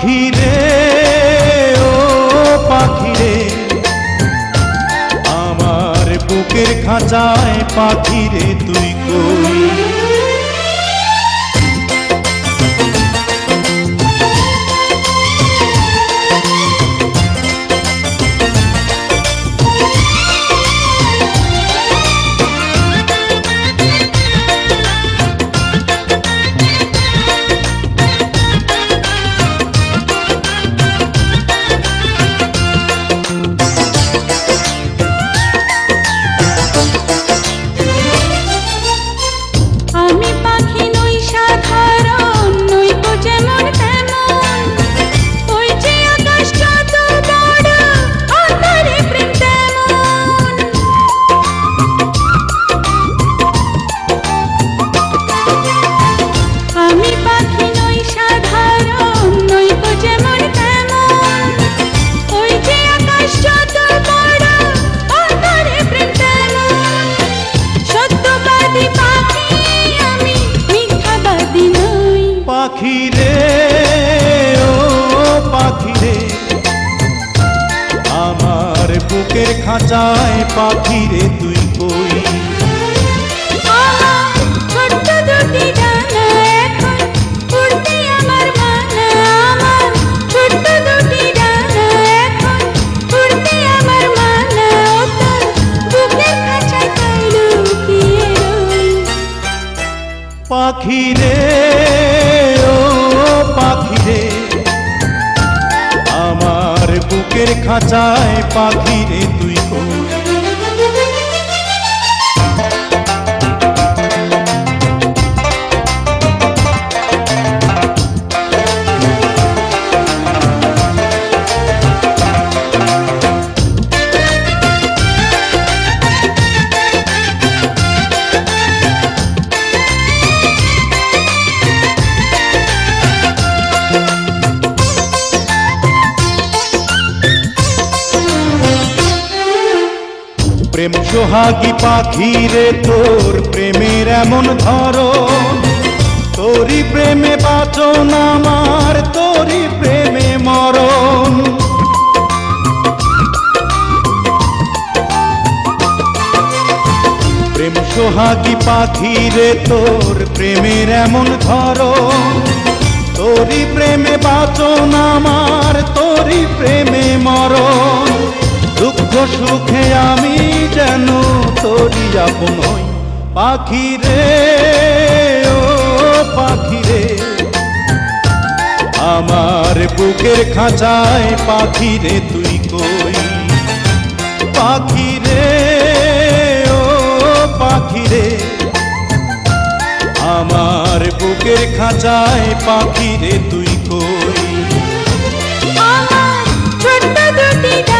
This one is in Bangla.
পাখি রে ও পাখিরে। আমার বুকের খাঁচায় পাখিরে তুই কই বুকের খাঁচায় পাখি রে তুই কই? আমার বুকের খাঁচায় পাখি রে তুই প্রেম সোহাগী পাখি রে তোর প্রেমের এমন ধরো তোরই প্রেমে বাঁচন আমার, তোরই প্রেমে মরণ। প্রেম সোহাগী পাখি রে তোর প্রেমের এমন ধরন। তোরই প্রেমে বাঁচন আমার, তোরই প্রেমে মরণ। দুঃখ সুখে আমি যেন তোরই আপন হই। পাখি রে, ও পাখি রে। আমার বুকের খাঁচায় পাখি রে, তুই কই? পাখি রে, ও পাখি রে। আমার বুকের খাঁচায় পাখি রে, তুই কই? আমার ছোট্ট দুটি